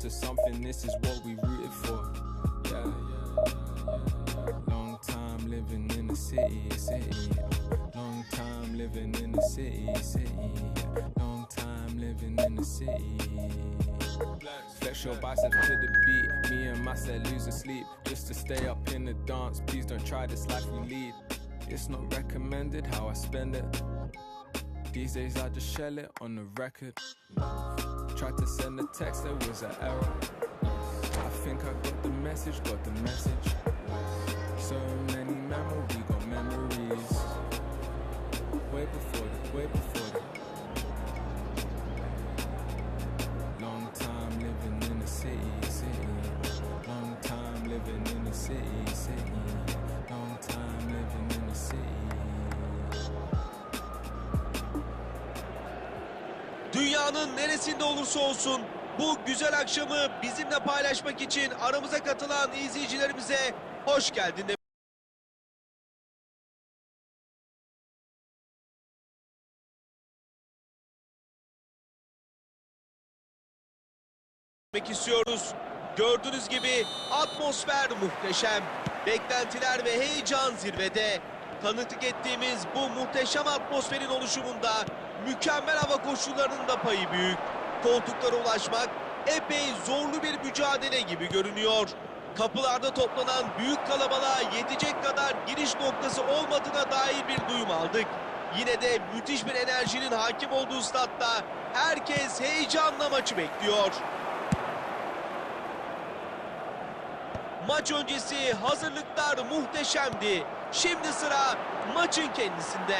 to something, this is what we rooted for. Yeah. Long time living in the city, city. Long time living in the city, city. Long time living in the city. Flex your biceps to the beat. Me and my set losing sleep just to stay up in the dance. Please don't try this life we lead. It's not recommended how I spend it. These days I just shell it on the record. Tried to send a text, there was an error. I think I got the message, got the message. So many memories, got memories. Way before the, way before the. Long time living in the city, city. Long time living in the city, city. Dünyanın neresinde olursa olsun bu güzel akşamı bizimle paylaşmak için aramıza katılan izleyicilerimize hoş geldin demek istiyoruz. Gördüğünüz gibi atmosfer muhteşem. Beklentiler ve heyecan zirvede. Tanıklık ettiğimiz bu muhteşem atmosferin oluşumunda mükemmel hava koşullarının da payı büyük. Koltuklara ulaşmak epey zorlu bir mücadele gibi görünüyor. Kapılarda toplanan büyük kalabalığa yetecek kadar giriş noktası olmadığına dair bir duyum aldık. Yine de müthiş bir enerjinin hakim olduğu statta herkes heyecanla maçı bekliyor. Maç öncesi hazırlıklar muhteşemdi. Şimdi sıra maçın kendisinde.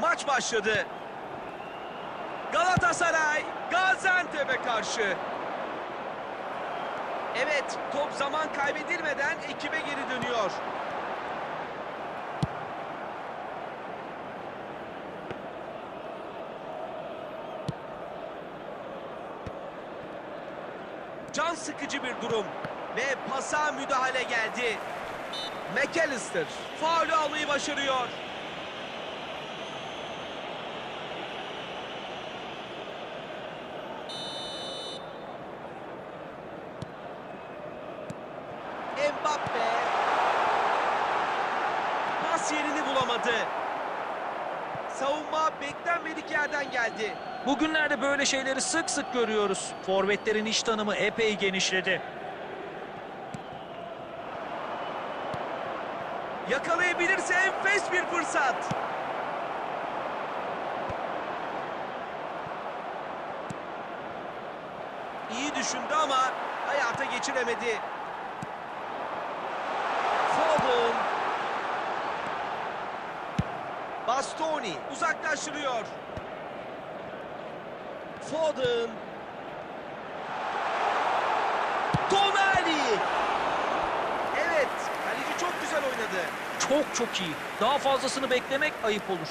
Maç başladı. Galatasaray Gaziantep'e karşı. Evet, top zaman kaybedilmeden ekibe geri dönüyor. Can sıkıcı bir durum ve pasa müdahale geldi. McAllister faulü almayı başarıyor. Mbappe pas yerini bulamadı. Savunma beklenmedik yerden geldi. Bugünlerde böyle şeyleri sık sık görüyoruz. Forvetlerin iş tanımı epey genişledi. Yakalayabilirse enfes bir fırsat. İyi düşündü ama hayata geçiremedi. Foden. Bastoni uzaklaştırıyor. Foden. Tonali. Evet, kaleci çok güzel oynadı. Çok çok iyi. Daha fazlasını beklemek ayıp olur.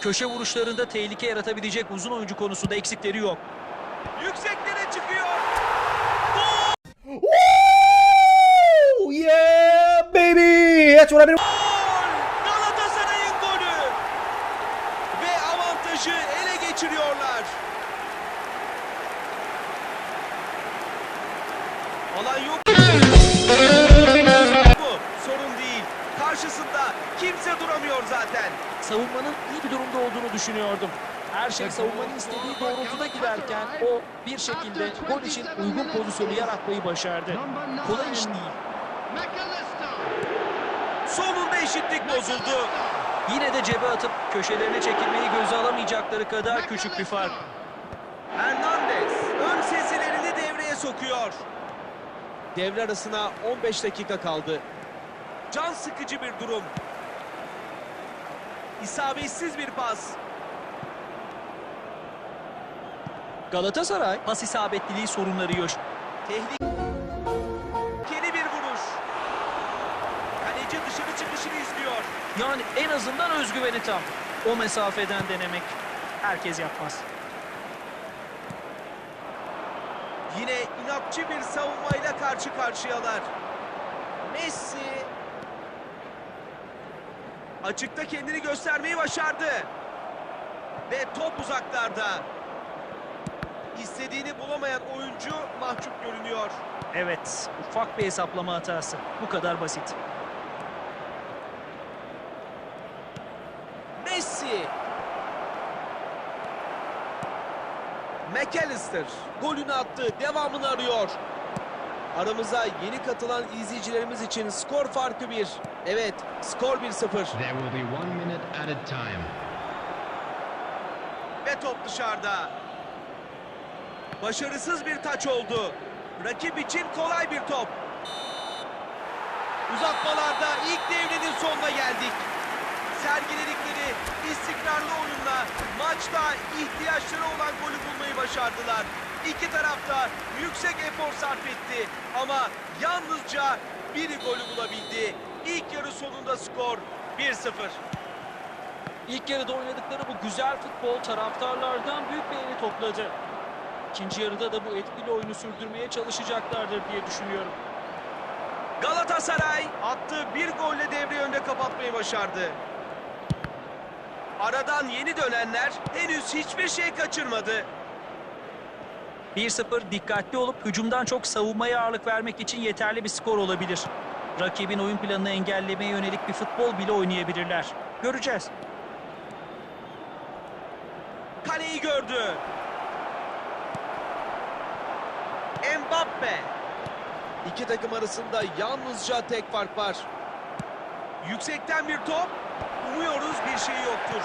Köşe vuruşlarında tehlike yaratabilecek uzun oyuncu konusunda eksikleri yok. Yükseklere çıkıyor. Woo! Been. Gol! Galatasaray'ın golü. Ve avantajı ele geçiriyorlar. Alan yok. Bu sorun değil. Karşısında kimse duramıyor zaten. Savunmanın iyi bir durumda olduğunu düşünüyordum. Her şey savunmanın istediği doğrultuda giderken o bir şekilde gol için uygun pozisyonu yaratmayı başardı. Kolay iş değil. Sonunda eşitlik bozuldu. Yine de cebe atıp köşelerine çekilmeyi göze alamayacakları kadar küçük bir fark. Hernandez ön sesilerini devreye sokuyor. Devre arasına 15 dakika kaldı. Can sıkıcı bir durum. İsabetsiz bir pas. Galatasaray pas isabetliliği sorunları yaşıyor. Tehlikeli Yani en azından özgüveni tam. O mesafeden denemek herkes yapmaz. Yine inatçı bir savunmayla karşı karşıyalar. Messi açıkta kendini göstermeyi başardı. Ve top uzaklarda. İstediğini bulamayan oyuncu mahcup görünüyor. Evet, ufak bir hesaplama hatası. Bu kadar basit. Messi. McAllister golünü attı. Devamını arıyor. Aramıza yeni katılan izleyicilerimiz için skor farkı 1. Evet, skor 1-0. There will be one minute added time. Ve top dışarıda. Başarısız bir taç oldu. Rakip için kolay bir top. Uzatmalarda ilk devrinin sonuna geldik. Sergiledikleri istikrarlı oyunla maçta ihtiyaçları olan golü bulmayı başardılar. İki tarafta yüksek efor sarf etti ama yalnızca biri golü bulabildi. İlk yarı sonunda skor 1-0. İlk yarıda oynadıkları bu güzel futbol taraftarlardan büyük beğeni topladı. İkinci yarıda da bu etkili oyunu sürdürmeye çalışacaklardır diye düşünüyorum. Galatasaray attığı bir golle devre önde kapatmayı başardı. Aradan yeni dönenler henüz hiçbir şey kaçırmadı. 1-0 dikkatli olup hücumdan çok savunmaya ağırlık vermek için yeterli bir skor olabilir. Rakibin oyun planını engellemeye yönelik bir futbol bile oynayabilirler. Göreceğiz. Kaleyi gördü. Mbappe. İki takım arasında yalnızca tek fark var. Yüksekten bir top. Umuyoruz bir şey yoktur.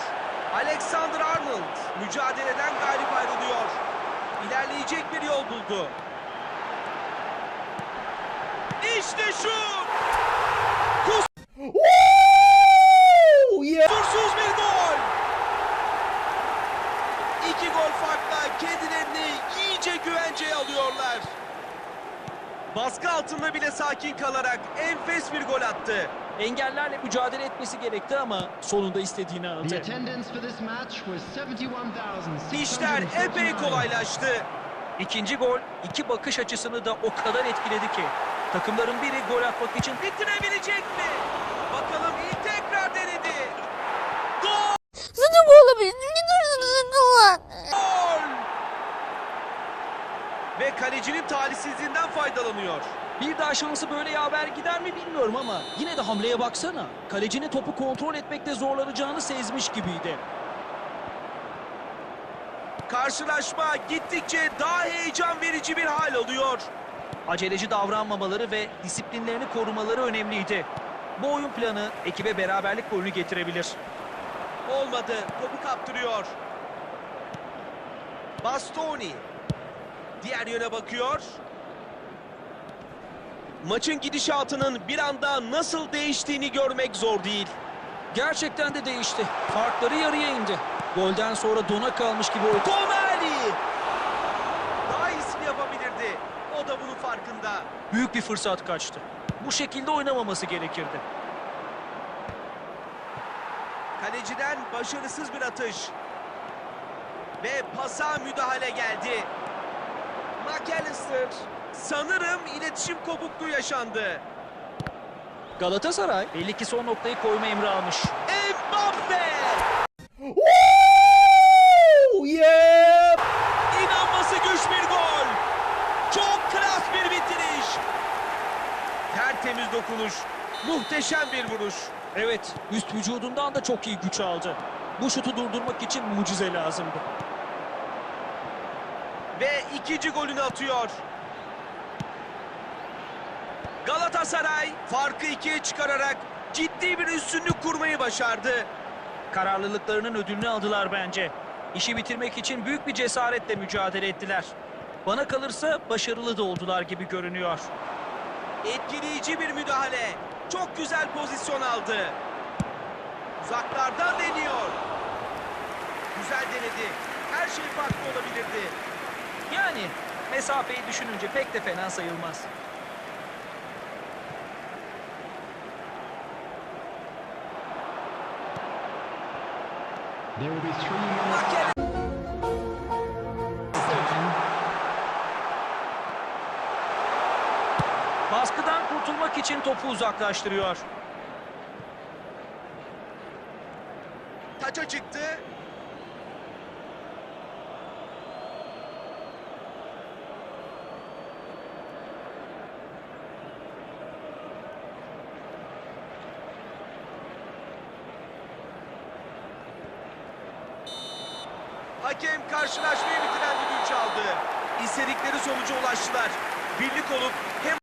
Alexander Arnold mücadeleden galip ayrılıyor. İlerleyecek bir yol buldu. İşte! Yeah. Kusursuz bir gol! İki gol farkla kendilerini iyice güvenceye alıyorlar. Baskı altında bile sakin kalarak enfes bir gol attı. Engellerle mücadele etmesi gerekti ama sonunda istediğini aldı. attendance for this match was 71,649. İşler epey kolaylaştı. İkinci gol iki bakış açısını da o kadar etkiledi ki. Takımların biri gol atmak için Bitirebilecek mi? Bakalım iyi tekrar denedi. Gol! Suçu bu olabilir. Ve kalecinin talihsizliğinden faydalanıyor. Bir daha şansı böyle yaver gider mi bilmiyorum ama yine de hamleye baksana. Kalecinin topu kontrol etmekte zorlanacağını sezmiş gibiydi. Karşılaşma gittikçe daha heyecan verici bir hal alıyor. Aceleci davranmamaları ve disiplinlerini korumaları önemliydi. Bu oyun planı ekibe beraberlik golünü getirebilir. Olmadı. Topu kaptırıyor. Bastoni. Diğer yöne bakıyor. Maçın gidişatının bir anda nasıl değiştiğini görmek zor değil. Gerçekten de değişti. Farkları yarıya indi. Golden sonra dona kalmış gibi oldu. Tonali! Daha iyisini yapabilirdi. O da bunun farkında. Büyük bir fırsat kaçtı. Bu şekilde oynamaması gerekirdi. Kaleciden başarısız bir atış. Ve pasa müdahale geldi. McAllister. Sanırım iletişim kopukluğu yaşandı. Galatasaray belli ki son noktayı koyma emri almış. Mbappe! Woo! Yeah. İnanması güç bir gol. Çok klas bir bitiriş. Tertemiz dokunuş. Muhteşem bir vuruş. Evet, üst vücudundan da çok iyi güç aldı. Bu şutu durdurmak için mucize lazımdı. Ve ikinci golünü atıyor. Galatasaray farkı ikiye çıkararak ciddi bir üstünlük kurmayı başardı. Kararlılıklarının ödülünü aldılar bence. İşi bitirmek için büyük bir cesaretle mücadele ettiler. Bana kalırsa başarılı da oldular gibi görünüyor. Etkileyici bir müdahale. Çok güzel pozisyon aldı. Uzaklardan deniyor. Güzel denedi. Her şey farklı olabilirdi. Yani mesafeyi düşününce pek de fena sayılmaz. There will be three minutes. Baskıdan kurtulmak için topu uzaklaştırıyor. taça çıktı. Hakem karşılaşmayı bitiren düdüğü çaldı. İstedikleri sonuca ulaştılar. Birlik olup hem!